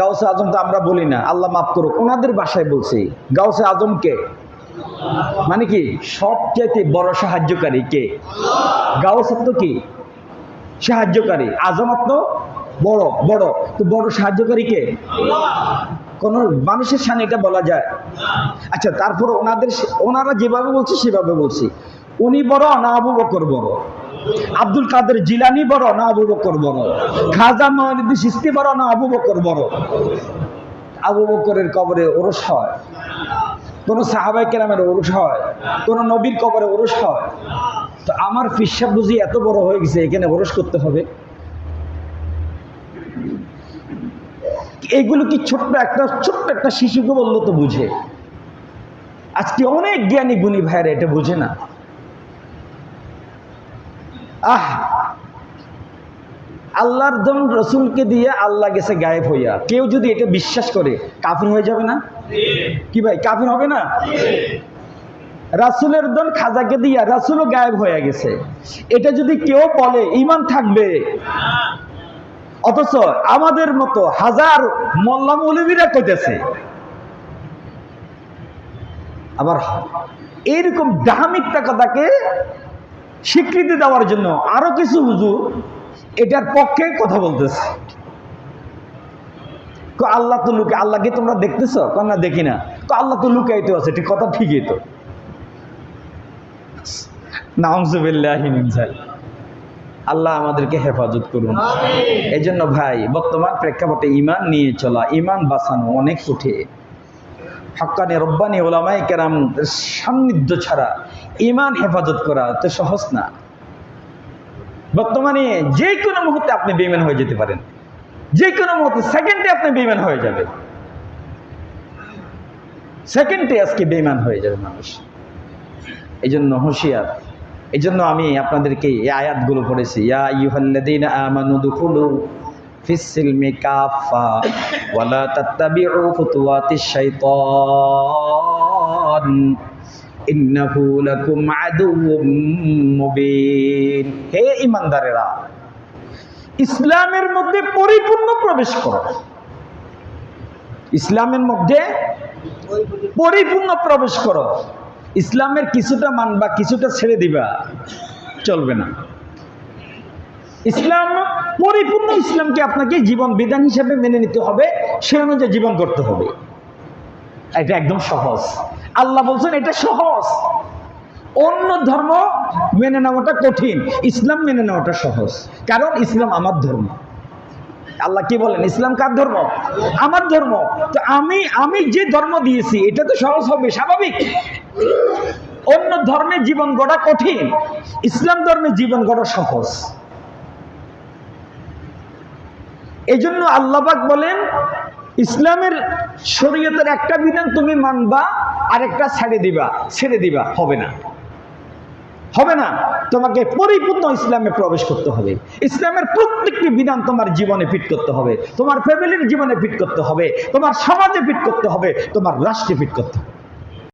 গাউসে আজম তো আমরা বলি না। আল্লাহ মাফ করুক, ওনাদের বাসায় বলছি, গাউসে আজমকে মানে কি সবচেয়ে বড় সাহায্যকারী কে? কি? সাহায্যকারী। বড় বড়। তো বড় সাহায্যকারী কে? কোন মানুষের সামনে এটা বলা যায়। আচ্ছা তারপর ওনাদের ওনারা যেভাবে বলছে, সেভাবে বলছি। উনি বড় না আবু বকর বড়? আব্দুল কাদের জিলানি বড় না আবু বকর বড়? খাজা মহিনুদ্দিন সিস্তি বড় না আবু বকর বড়? আবু বকরের কবরে ওরস হয়। কোন সাহাবাই কেরামের ওরস হয়। কোন নবীর কবরে ওরস হয়। তো আমার ফিসাব বুঝি এত বড় হয়ে গেছে, এখানে ওরস করতে হবে। এগুলো কি ছোট্ট একটা ছোট্ট একটা শিশুকে বলল তো বুঝে। আজকে অনেক জ্ঞানী গুণী ভাইরা এটা বুঝে না। আহ! আল্লাহর দম রসুলকে দিয়ে আল্লাহ গেছে গায়েব হইয়া। কেউ যদি এটা বিশ্বাস করে, কাফির হয়ে যাবে না? কি ভাই, কাফির হবে না? রাসুলের দন খাজাকে দিয়া রাসুলও গায়েব হয়ে গেছে। এটা যদি কেউ বলে ইমান থাকবে। অথচ আমাদের মতো হাজার মোল্লা মৌলবীরা কইতেছে। আবার এইরকম ডাহামিকটা কথাকে স্বীকৃতি দেওয়ার জন্য আরও কিছু হুজুর এটার পক্ষে কথা বলতেছে। আল্লাহ তো লুকে আল্লাহকে তোমরা দেখতেছ? না দেখি না। কো আল্লাহ তো লুকাইতে আছে ঠিক কথা ঠিকই তো। আল্লাহ আমাদেরকে হেফাজত করুন। এই জন্য ভাই বর্তমান প্রেক্ষাপটে ইমান নিয়ে চলা ইমান বাঁচানো অনেক কঠে হক্কানি রব্বানি ওলামাই কেরাম সান্নিধ্য ছাড়া ইমান হেফাজত করা তো সহজ না। বর্তমানে যে কোনো মুহূর্তে আপনি বেইমান হয়ে যেতে পারেন। যে কোনো মুহূর্তে সেকেন্ডে আপনি বেইমান হয়ে যাবে সেকেন্ডে আজকে বেইমান হয়ে যাবে মানুষ। এই জন্য হুঁশিয়ার। এই জন্য আমি আপনাদেরকে এই আয়াতগুলো পড়েছি। ইয়া ইউহাল্লাযীনা আমানু দুখুলু ফিস সিলমি কাফা ওয়ালা তাত্তাবিউ খুতুওয়াতিশ শাইতান ইন্নাহু লাকুম আদুউম মুবিন। হে ঈমানদারেরা, ইসলামের মধ্যে পরিপূর্ণ প্রবেশ করো। ইসলামের মধ্যে পরিপূর্ণ প্রবেশ করো। ইসলামের কিছুটা মানবা, কিছুটা ছেড়ে দিবা, চলবে না। ইসলাম, পরিপূর্ণ ইসলামকে আপনাকে জীবন বিধান হিসেবে মেনে নিতে হবে, সে অনুযায়ী জীবন করতে হবে। এটা একদম সহজ। আল্লাহ বলছেন, এটা সহজ। অন্য ধর্ম মেনে নেওয়াটা কঠিন। ইসলাম মেনে নেওয়াটা সহজ। কারণ ইসলাম আমার ধর্ম। আল্লাহ কি বলেন? ইসলাম কার ধর্ম? আমার ধর্ম। তো আমি আমি যে ধর্ম দিয়েছি, এটা তো সহজ হবে, স্বাভাবিক। অন্য ধর্মে জীবন গড়া কঠিন। ইসলাম ধর্মে জীবন গড়া সহজ। এই জন্য আল্লাহবাক বলেন ইসলামের শরীয়তের একটা বিধান তুমি মানবা আর একটা ছেড়ে দিবা ছেড়ে দিবা, হবে না। হবে না। তোমাকে পরিপূর্ণ ইসলামে প্রবেশ করতে হবে। ইসলামের প্রত্যেকটি বিধান তোমার জীবনে ফিট করতে হবে। তোমার ফ্যামিলির জীবনে ফিট করতে হবে। তোমার সমাজে ফিট করতে হবে। তোমার রাষ্ট্রে ফিট করতে হবে।